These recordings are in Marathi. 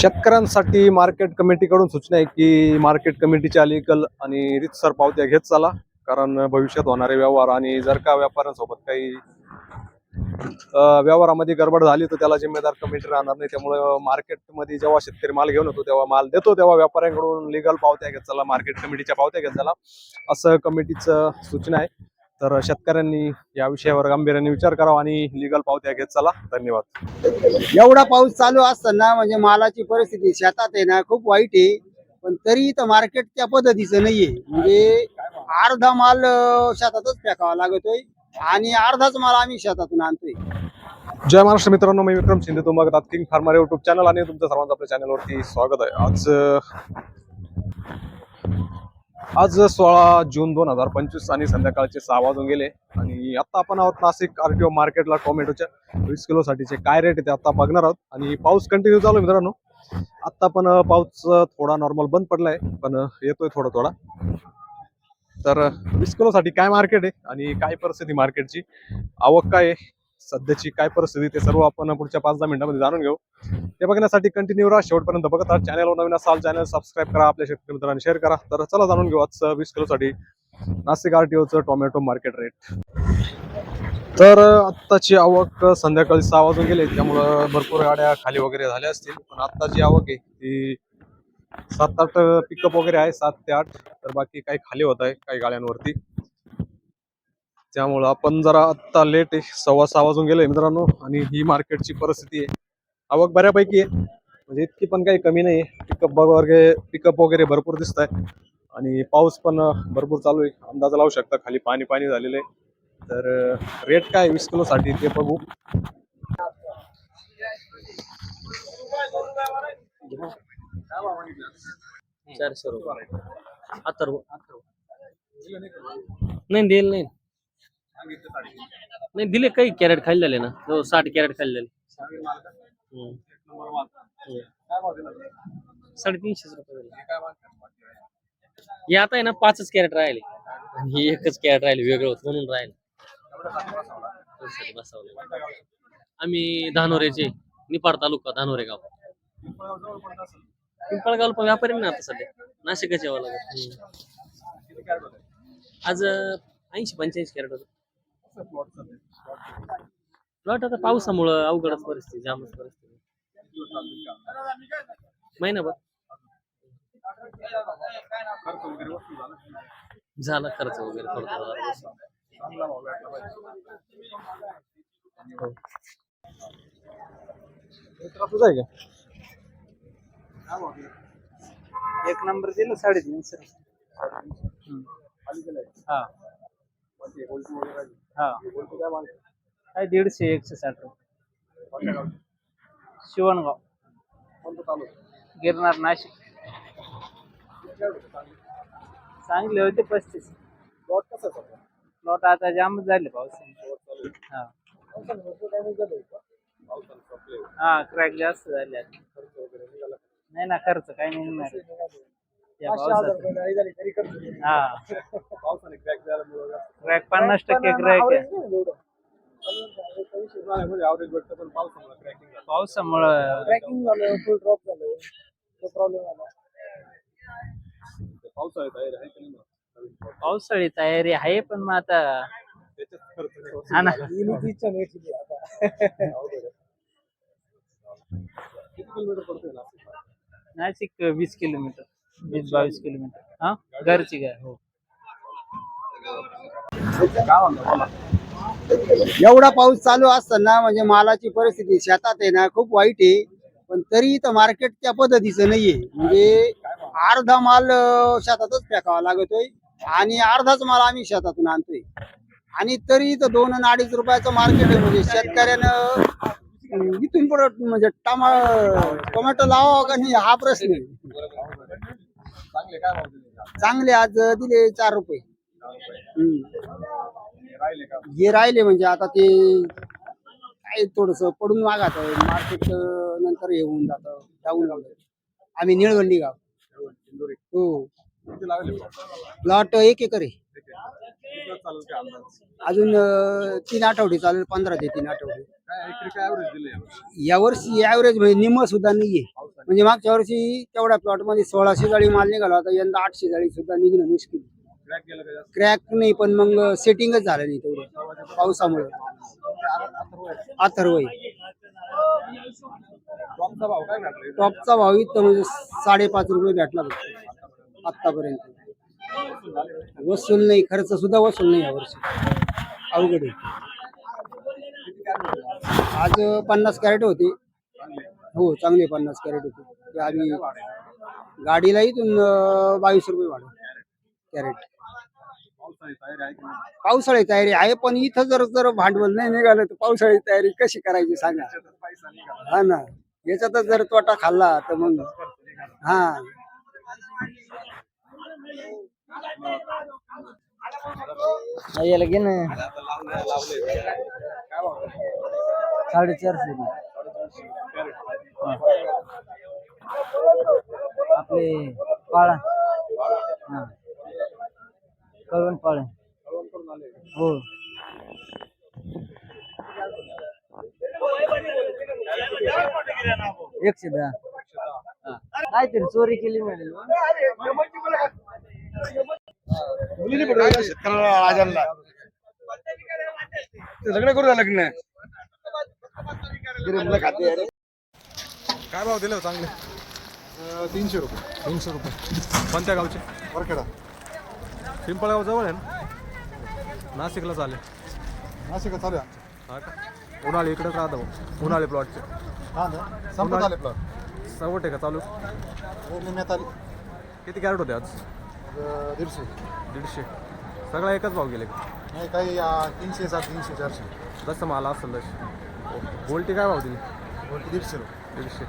शेतकऱ्यांसाठी मार्केट कमिटीकडून सूचना आहे की मार्केट कमिटीच्या अलीकल आणि रितसर पावत्या घेत चाला कारण भविष्यात होणारे व्यवहार आणि जर का व्यापाऱ्यांसोबत काही व्यवहारामध्ये गडबड झाली तर त्याला जिम्मेदार कमिटी राहणार नाही. त्यामुळे मार्केटमध्ये जेव्हा शेतकरी माल घेऊन येतो तेव्हा माल देतो. तेव्हा व्यापाऱ्यांकडून लिगल पावत्या घेत चला मार्केट कमिटीच्या पावत्या घेत चला असं कमिटीचं सूचना आहे. तर शेतकऱ्यांनी या विषयावर गांभीर्याने विचार करावा आणि लिगल पावत्या घेत चला. धन्यवाद. एवढा पाऊस चालू असताना म्हणजे मालाची परिस्थिती शेतात आहे ना खूप वाईट आहे. पण तरी इथं मार्केट त्या पद्धतीचं नाहीये. म्हणजे अर्धा माल शेतातच फेकावा लागतोय आणि अर्धाच माल आम्ही शेतातून आणतोय. जय महाराष्ट्र मित्रांनो मी विक्रम शिंदे तुम्ही बघतात किंग फार्मर युट्यूब चॅनल आणि तुमचं सर्वांचं आपल्या चॅनलवरती स्वागत आहे. आज आज सोळा जून दोन हजार पंचवीस आणि संध्याकाळचे सहा वाजून गेले आणि आत्ता आपण आहोत नाशिक आर टी ओ मार्केटला टोमॅटोच्या वीस किलोसाठीचे. काय रेट आहे ते आता बघणार आहोत. आणि पाऊस कंटिन्यू चालू आहे मित्रांनो. आत्ता पण पाऊस थोडा नॉर्मल बंद पडलाय पण येतोय थोडा थोडा. तर वीस किलोसाठी काय मार्केट आहे आणि काय परिस्थिती मार्केटची आवक काय आहे? सध्याची काय परिस्थिती ते सर्व आपण पुढच्या पाच दहा मिनिटांमध्ये जाणून घेऊ. ते बघण्यासाठी कंटिन्यू राहा. शेवटपर्यंत बघत राहा. चॅनलवर नवीन असाल चॅनल सबस्क्राईब करा. आपल्या शेतकरी मित्रांनी शेअर करा. तर चला जाणून घेऊ आजचं वीस किलोसाठी नाशिक आरटीओचं टोमॅटो मार्केट रेट तर आत्ताची आवक संध्याकाळी सहा वाजून गेले. त्यामुळं भरपूर गाड्या खाली वगैरे झाल्या असतील. पण आत्ताची आवक आहे ती सात आठ पिकअप वगैरे आहे. सात ते आठ. तर बाकी काही खाली होत आहे काही गाड्यांवरती. त्यामुळं आपण जरा आत्ता लेट सव्वा सहा वाजून गेलोय मित्रांनो आणि ही मार्केटची परिस्थिती आहे. आवक बऱ्यापैकी आहे म्हणजे इतकी पण काही कमी नाही पिकअप वगैरे पिकअप वगैरे भरपूर दिसत आहे आणि पाऊस पण भरपूर चालू आहे. अंदाज लावू शकता खाली पाणी पाणी झालेलं आहे. तर रेट काय वीस किलोसाठी ते बघू. चारशे रुपये. अथर्व. नाही देईल नाही. नाही दिले काही कॅरेट खाली झाले ना? हो साठ कॅरेट खाली झाले. हम्म. साडेतीनशेच रुपये हे आता आहे ना पाचच कॅरेट राहिले. आणि हे एकच कॅरेट राहिले वेगळं होत म्हणून राहिले. बसवलं. आम्ही धानोरेचे निपाड तालुका धानोरे गाव. पिंपळगाव पण व्यापारी ना आता सध्या. नाशिकच यावं लागेल. आज ऐंशी पंच्याऐंशी कॅरेट होतं. प्लॉट आता पावसामुळं अवघडच परिस्थिती जामच परिस्थिती. महिनाभर. झाला खर्च वगैरे थोडा हो. तुझं आहे का? एक नंबर दिलं साडेतीनशे. हा. हा काय? दीडशे एकशे साठ रुपये. शिवणगाव. गिरणार नाशिक. चांगले होते पस्तीस. प्लॉट आता जामच झाले पाऊस. हा. हा क्रॅक जास्त झाले आता. नाही ना खर्च काही नाही. निघणार. या हा. क्रॅक पन्नास टक्के क्रॅक आहे. पावसामुळं ट्रॅकिंग झालं. फुल ड्रॉप झालं तो प्रॉब्लेम आला. पावसाळी तयारी आहे पण मग आता हा ना. येण्याची इच्छा नाही ठेवली आता नाशिक वीस किलोमीटर. वीस बावीस किलोमीटर. हा? घरची काय हो. एवढा पाऊस चालू असताना म्हणजे मालाची परिस्थिती शेतात आहे ना खूप वाईट आहे. पण तरी इथं मार्केट त्या पद्धतीचं नाहीये. म्हणजे अर्धा माल अं, शेतातच फेकावा लागतोय आणि अर्धाच माल आम्ही शेतातून आणतोय. आणि तरी इथं दोन आणि अडीच रुपयाचं मार्केट आहे. म्हणजे शेतकऱ्यानं अं, इथून पुढे म्हणजे टमा टोमॅटो लावावा का नाही हा प्रश्न आहे. चांगले आज दिले चार रुपये. हम्म. हे राहिले म्हणजे आता ते काय थोडस पडून मागात मार्केट नंतर हे होऊन जात डाऊन आम्ही निळवंडी गाव. हो. प्लॉट एक एकर आहे. अजून अं, तीन आठवडे चालेल पंधरा ते तीन आठवडे. काय एकरी काय average दिलंय यावर्षी? यावर्षी ऍव्हरेज म्हणजे निम सुद्धा नाहीये म्हणजे मागच्या वर्षी तेवढ्या प्लॉटमध्ये सोळाशे जाळी माल निघाला होता यंदा आठशे जाळी सुद्धा निघणं मुश्किल. क्रॅक नाही पण मग सेटिंगच झालं नाही तेवढं. पावसामुळे. अथर्व. टॉपचा भाव टॉपचा इथं? म्हणजे साडेपाच रुपये भेटला फक्त. आतापर्यंत वसूल नाही खर्च सुद्धा वसूल नाही यावर्षी अवघड आहे. आज पन्नास कॅरेट होते. हो चांगले पन्नास कॅरेट होते. ते आम्ही गाडीला इथून बावीस रुपये वाढव कॅरेट. पावसाळी तयारी आहे पण इथं जर जर भांडवल नाही निघालं तर पावसाळी तयारी कशी करायची सांगा? हा ना. याच्यातच जर तोटा खाल्ला तर मग हा. याला घे ना. साडेचारशे रुपये. साडेचारशे पाळा हा कळवण पाळा हो एकशे दहा हा. काहीतरी चोरी केली मिळेल लग्न करू लग्न काय भाव दिले हो चांगले तीनशे रुपये. तीनशे रुपये. कोणत्या गावचे? वरखेडा. पिंपळगाव जवळ आहे ना? नाशिकला चालेल. नाशिक चालू आहे हा का? उन्हाळी इकडेच राहतो उन्हाळी प्लॉटचे हा ना? संपत आले प्लॉट सवट आहे का चालू? निम्यात आले किती कॅरेट होते आज? अं, दीडशे. दीडशे. सगळा एकच भाव गेले का? नाही काही अं, तीनशे सात तीनशे चारशे. जसं मला असेल तशी गोल्टी काय भाव दिली? दीडशे रुपये. दीडशे.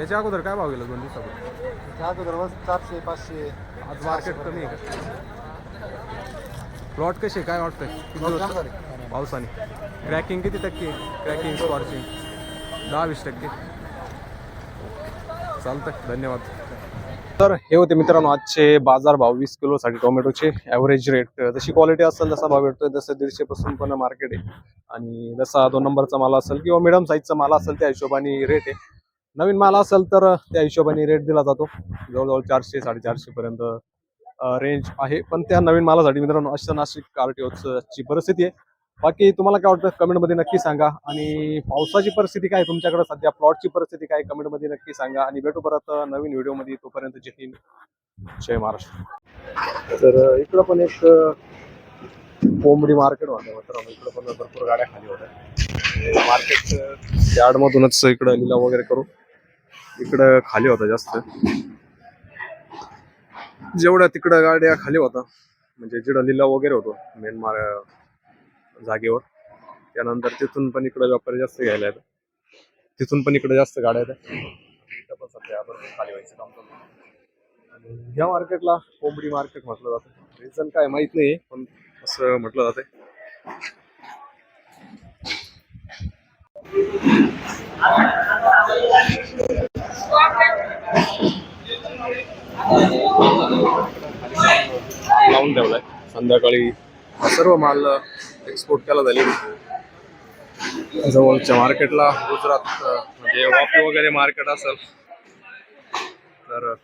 याच्या अगोदर काय भाव गेला दोन दिवसापूर्वी? त्या अगोदर बस चारशे पाचशे. आज मार्केट कमी आहे का? प्लॉट कसे काय वाटतंय. पावसाने. क्रॅकिंग किती टक्के क्रॅकिंग स्कॉर्चिंग दहा वीस टक्के. चालतंय. धन्यवाद. तर हे होते मित्रांनो आजचे बाजार भाव. वीस किलोसाठी टोमॅटोचे ॲव्हरेज रेट जशी क्वालिटी असेल तसा भाव भेटतोय जसं दीडशे पासून पण मार्केट आहे. आणि जसा दोन नंबरचा माल असेल किंवा मिडियम साईजचा माल असेल त्या हिशोबाने रेट आहे. नवीन माल असेल तर त्या हिशोबाने रेट दिला जातो. जवळजवळ चारशे साडेचारशे पर्यंत रेंज आहे. पण त्या नवीन मालासाठी मित्रांनो अशा नाशिक ची परिस्थिती आहे. बाकी तुम्हाला काय वाटतं? कमेंटमध्ये नक्की सांगा. आणि पावसाची परिस्थिती काय तुमच्याकडे? सध्या प्लॉटची परिस्थिती काय कमेंटमध्ये नक्की सांगा. आणि भेटू परत नवीन व्हिडिओमध्ये तोपर्यंत जय हिंद जय महाराष्ट्र. तर इकडं पण एक कोंबडी मार्केट होतं मित्रांनो. इकडं पण भरपूर गाड्या खाली होत्या. मार्केट यार्डमधूनच इकडं लिलाव वगैरे करू. इकडं खाली होता जास्त. जेवढ्या तिकडं गाड्या खाली होता म्हणजे जिडं लिलाव वगैरे होतो मेन मार जागेवर त्यानंतर तिथून पण इकडं व्यापारी जास्त घ्यायला येतात. तिथून पण इकडे जास्त गाड्या आहेत पण सध्या खाली व्हायचं काम चालू आणि या मार्केटला कोंबडी मार्केट म्हटलं जातं. रिझन काय माहीत नाही पण असं म्हटलं जातंय लावून ठेवलाय. संध्याकाळी सर्व माल एक्सपोर्ट केला झाली जवळच्या मार्केटला गुजरात म्हणजे वापी वगैरे मार्केट असेल तर